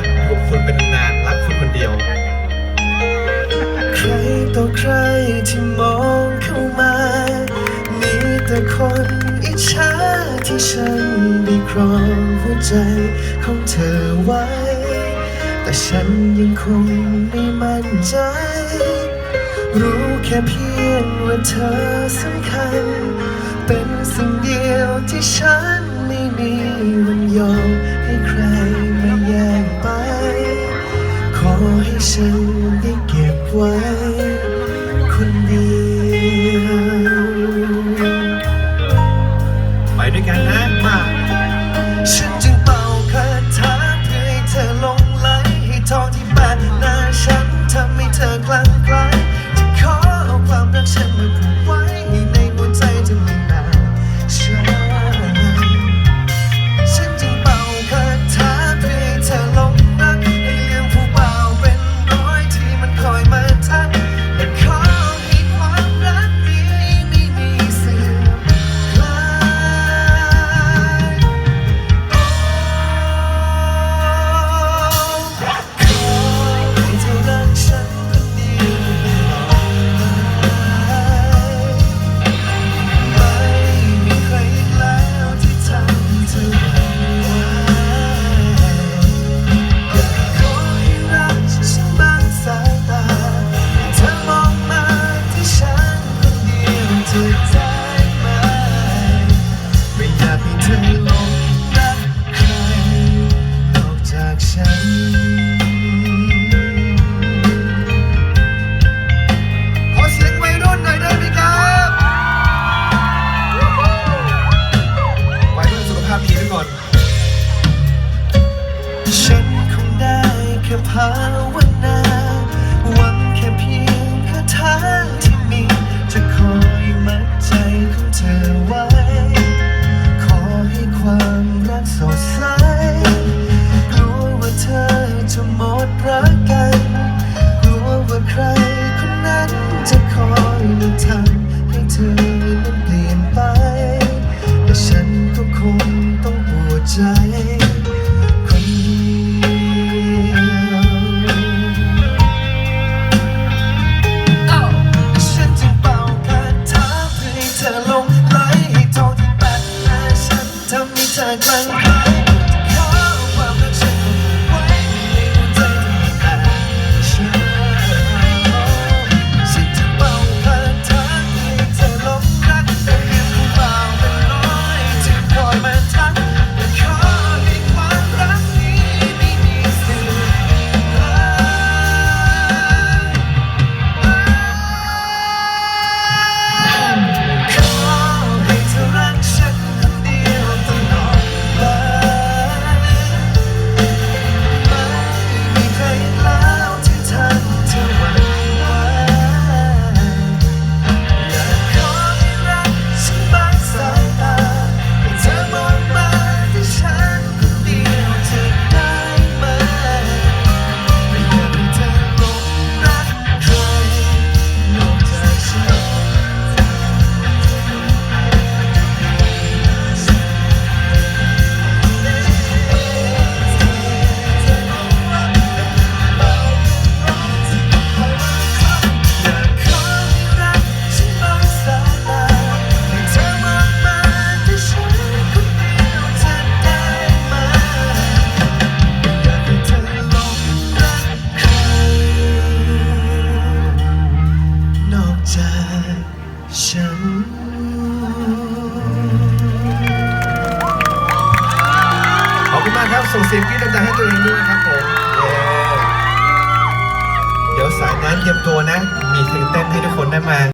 รักคุณเป็นนานรักคุณคนเดียว ใครต่อใครที่มองเข้ามา มีแต่คนอิจฉาที่ฉันได้ครองหัวใจของเธอไว้ แต่ฉันยังคงไม่มั่นใจ รู้แค่เพียงว่าเธอสำคัญ เป็นสิ่งเดียวที่ฉันไม่มีวันยอมให้ใคร ให้ฉันได้เก็บไว้คนเดียว ไปด้วยกันนะ desire จากฉันขอบคุณมากครับ ส่งเสียงกรี๊ดดังๆให้ตัวเองด้วยครับผมเเดี๋ยวสายนั้นเตรียมตัวนะ มีเพลงเต้นให้ทุกคนได้มา